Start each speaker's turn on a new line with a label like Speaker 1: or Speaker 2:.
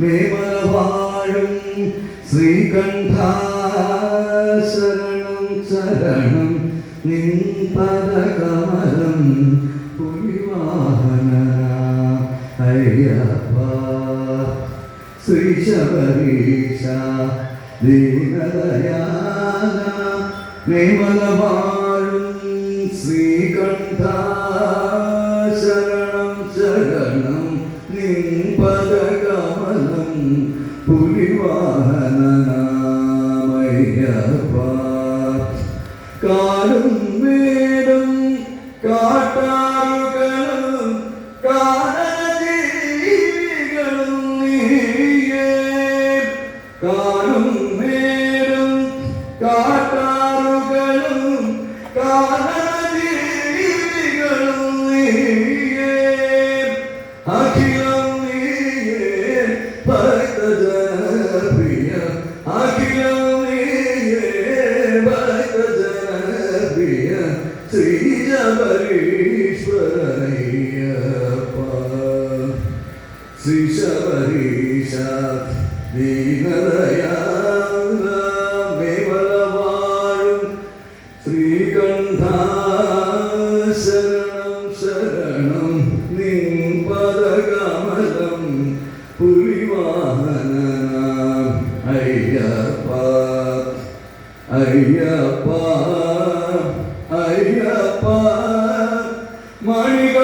Speaker 1: മേമലവാഴും ശ്രീകണ്ഠാ ശരണം നിൻപദകമലം നിൻ പദകമലം പുലിവാഹന അയ്യപ്പ ശ്രീ ശബരീശ ദീനദയാല മേമലവാഴും ശ്രീകണ്ഠ ശരണം നിൻപദകമലം പുലിവാഹനനാമയ്യപ്പ കാടും വീടും കാട്ടാറുകളും കാനജീവികളും നീയേ. കാട്ടാറുകളും ശ്രീകണ്ഠ ശരണം ശരണം പദകമലം അയ്യപ്പ അയ്യപ്പ അയ്യപ്പ. മണിക